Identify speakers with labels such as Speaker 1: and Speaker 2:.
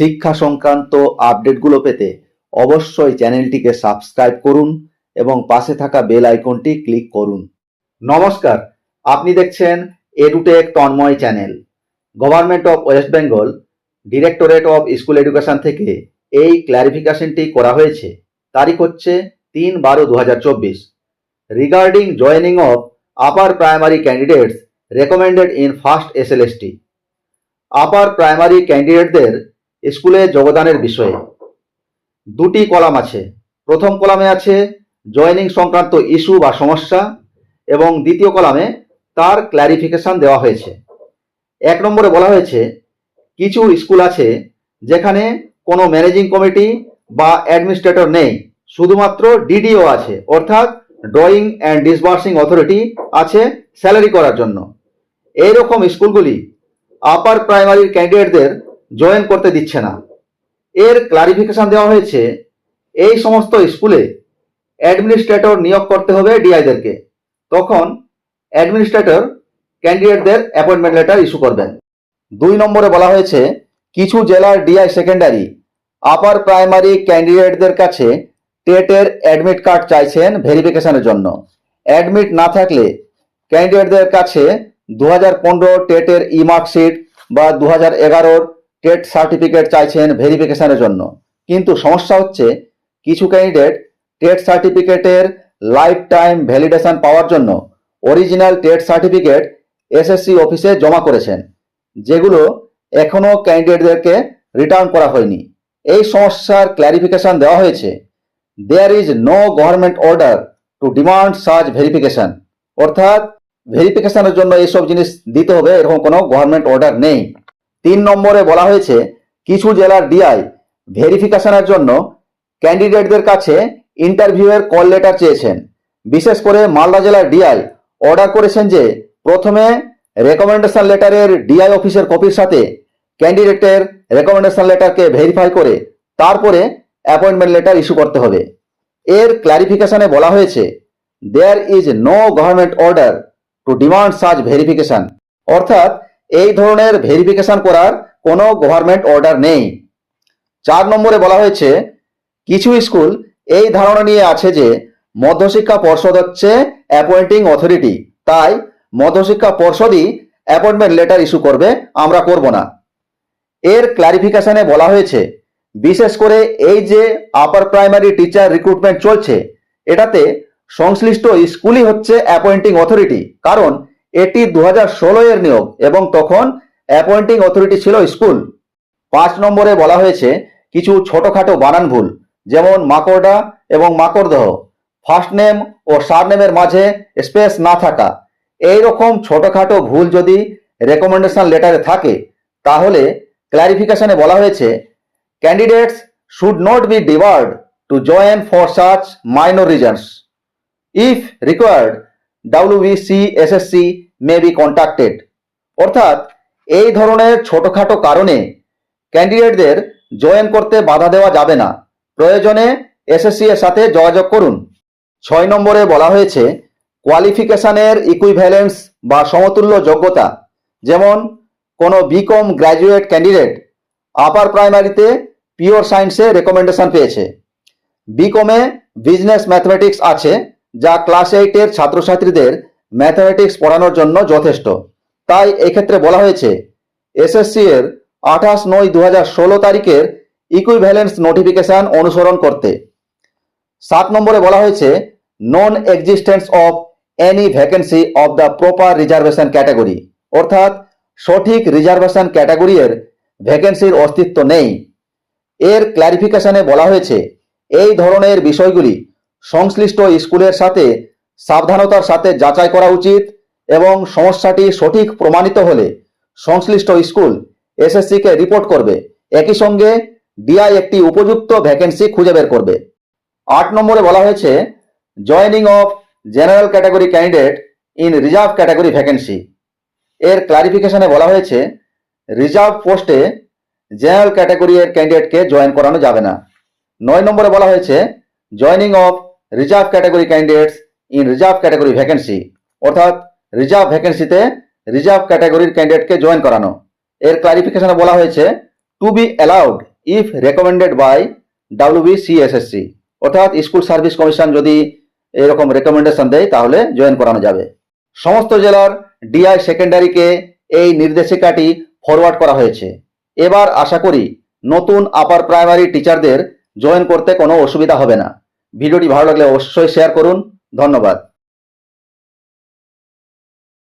Speaker 1: শিক্ষা সংক্রান্ত আপডেটগুলো পেতে অবশ্যই চ্যানেলটিকে সাবস্ক্রাইব করুন এবং পাশে থাকা বেল আইকনটি ক্লিক করুন। নমস্কার, আপনি দেখছেন Edutech Tanmay channel. Government of West Bengal directorate of school education থেকে এই ক্ল্যারিফিকেশনটি করা হয়েছে। তারিখ হচ্ছে তিন বারো দু চব্বিশ। Regarding joining of upper primary candidates recommended in first SLST upper primary ক্যান্ডিডেটদের স্কুলে যোগদানের বিষয়ে। দুটি কলাম আছে। প্রথম কলামে আছে জয়েনিং সংক্রান্ত ইস্যু বা সমস্যা এবং দ্বিতীয় কলামে তার ক্ল্যারিফিকেশন দেওয়া হয়েছে। এক নম্বরে বলা হয়েছে কিছু স্কুল আছে যেখানে কোনো ম্যানেজিং কমিটি বা অ্যাডমিনিস্ট্রেটর নেই। শুধুমাত্র ডিডিও আছে অর্থাৎ ড্রয়িং অ্যান্ড ডিসবার্সিং অথরিটি আছে স্যালারি করার জন্য। এইরকম স্কুলগুলি আপার প্রাইমারি ক্যান্ডিডেটদের জয়েন করতে দিচ্ছে না। এর ক্লারিফিকেশন দেওয়া হয়েছে, এই সমস্ত স্কুলে অ্যাডমিনিস্ট্রেটর নিয়োগ করতে হবে ডিআইদেরকে তখন অ্যাডমিনিস্ট্রেটর ক্যান্ডিডেটদের অ্যাপয়েন্টমেন্ট লেটার ইস্যু করবেন। দুই নম্বরে বলা হয়েছে, কিছু জেলার ডিআই সেকেন্ডারি আপার প্রাইমারি ক্যান্ডিডেটদের কাছে টেটের অ্যাডমিট কার্ড চাইছেন ভেরিফিকেশনের জন্য। অ্যাডমিট না থাকলে ক্যান্ডিডেটদের কাছে দু হাজার পনেরো টেটের ই মার্কশিট বা দু হাজার এগারোর টেট সার্টিফিকেট চাইছেন ভেরিফিকেশনের জন্য। কিন্তু সমস্যা হচ্ছে, কিছু ক্যান্ডিডেট টেট সার্টিফিকেটের লাইফ টাইম ভ্যালিডেশন পাওয়ার জন্য অরিজিনাল টেট সার্টিফিকেট এসএসসি অফিসে জমা করেছেন, যেগুলো এখনও ক্যান্ডিডেটদেরকে রিটার্ন করা হয়নি। এই সমস্যার ক্ল্যারিফিকেশন দেওয়া হয়েছে। There is no government order to demand search verification অর্থাৎ ভেরিফিকেশনের জন্য এইসব জিনিস দিতে হবে, এরকম কোনো গভর্নমেন্ট অর্ডার নেই। তিন নম্বরে বলা হয়েছে, কিছু জেলার ডিআই ভেরিফিকেশনের জন্য ক্যান্ডিডেটদের কাছে ইন্টারভিউয়ের কল লেটার চেয়েছেন। বিশেষ করে মালদা জেলার ডিআই অর্ডার করেছেন যে, প্রথমে রেকমেন্ডেশন লেটারের ডিআই অফিসের কপির সাথে ক্যান্ডিডেটের রেকমেন্ডেশন লেটারকে ভেরিফাই করে তারপরে অ্যাপয়েন্টমেন্ট লেটার ইস্যু করতে হবে। এর ক্ল্যারিফিকেশনে বলা হয়েছে there is no government order to demand search verification অর্থাৎ এই ধরনের ভেরিফিকেশন করার কোনো গভর্নমেন্ট অর্ডার নেই। চার নম্বরে বলা হয়েছে, কিছু স্কুল এই ধারণা নিয়ে আছে যে মধ্যশিক্ষা পর্ষদ হচ্ছে অ্যাপয়েন্টিং অথরিটি তাই মধ্যশিক্ষা পর্ষদই অ্যাপয়েন্টমেন্ট লেটার ইস্যু করবে, আমরা করব না। এর ক্লারিফিকেশনে বলা হয়েছে, বিশেষ করে এই যে আপার প্রাইমারি টিচার রিক্রুটমেন্ট চলছে, এটাতে সংশ্লিষ্ট স্কুলই হচ্ছে অ্যাপয়েন্টিং অথরিটি কারণ এটি দু হাজার ষোলো এর নিয়োগ এবং তখন অ্যাপয়েন্টিং অথরিটি ছিল স্কুল। পাঁচ নম্বরে বলা হয়েছে, কিছু ছোটখাটো বানান ভুল, যেমন মাকড়ডা এবং মাকড়দহ। ফার্স্ট নেম ও সার নেমের মাঝে স্পেস না থাকা। এই রকম ছোটখাটো ভুল যদি রেকমেন্ডেশন লেটারে থাকে, তাহলে ক্লারিফিকেশনে বলা হয়েছে candidates should not be debarred to join for such minor reasons if required WBC SSC may be contacted অর্থাৎ, এই ধরনের ছোটখাটো কারণে ক্যান্ডিডেটদের জয়েন করতে বাধা দেওয়া যাবে না। প্রয়োজনে এসএসসি এর সাথে যোগাযোগ করুন। ছয় নম্বরে বলা হয়েছে কোয়ালিফিকেশনের ইকুইভ্যালেন্স বা সমতুল্য যোগ্যতা। যেমন, কোনো বিকম গ্র্যাজুয়েট ক্যান্ডিডেট আপার প্রাইমারিতে পিওর সায়েন্সে রেকমেন্ডেশন পেয়েছে। বিকমে বিজনেস ম্যাথমেটিক্স আছে। যা ক্লাস এইটের ছাত্রছাত্রীদের ম্যাথমেটিক্স পড়ানোর জন্য যথেষ্ট। তাই এক্ষেত্রে বলা হয়েছে এসএসসি এর আঠাশ নয় দু তারিখের ইকুইভ্যালেন্স নোটিফিকেশন অনুসরণ করতে। সাত নম্বরে বলা হয়েছে non existence of any vacancy of the proper reservation category অর্থাৎ সঠিক রিজার্ভেশন ক্যাটাগরি এর ভ্যাকেন্সির অস্তিত্ব নেই। এর ক্ল্যারিফিকেশনে বলা হয়েছে, এই ধরনের বিষয়গুলি সংশ্লিষ্ট স্কুলের সাথে সাবধানতার সাথে যাচাই করা উচিত এবং সমস্যাটি সঠিক প্রমাণিত হলে সংশ্লিষ্ট স্কুল এসএসসিকে রিপোর্ট করবে। একই সঙ্গে ডিআই একটি উপযুক্ত ভ্যাকেন্সি খুঁজে বের করবে। আট নম্বরে বলা হয়েছে, joining of general category candidate in reserve category vacancy. এর ক্লারিফিকেশনে বলা হয়েছে, রিজার্ভ পোস্টে জেনারেল ক্যাটাগরি এর ক্যান্ডিডেটকে জয়েন করানো যাবে না। নয় নম্বরে বলা হয়েছে, joining of reserve category candidates in reserve category vacancy অর্থাৎ রিজার্ভ ভ্যাকেন্সিতে রিজার্ভ ক্যাটাগরির ক্যান্ডিডেটকে জয়েন করানো। এর ক্লারিফিকেশনে বলা হয়েছে to be allowed if recommended by WBCSSC অর্থাৎ স্কুল সার্ভিস কমিশন যদি এরকম রেকমেন্ডেশন দেয়, তাহলে জয়েন করানো যাবে। সমস্ত জেলার ডিআই সেকেন্ডারিকে এই নির্দেশিকাটি ফরওয়ার্ড করা হয়েছে। এবার আশা করি নতুন আপার প্রাইমারি টিচারদের জয়েন করতে কোনো অসুবিধা হবে না। ভিডিওটি ভালো লাগলে অবশ্যই শেয়ার করুন। ধন্যবাদ।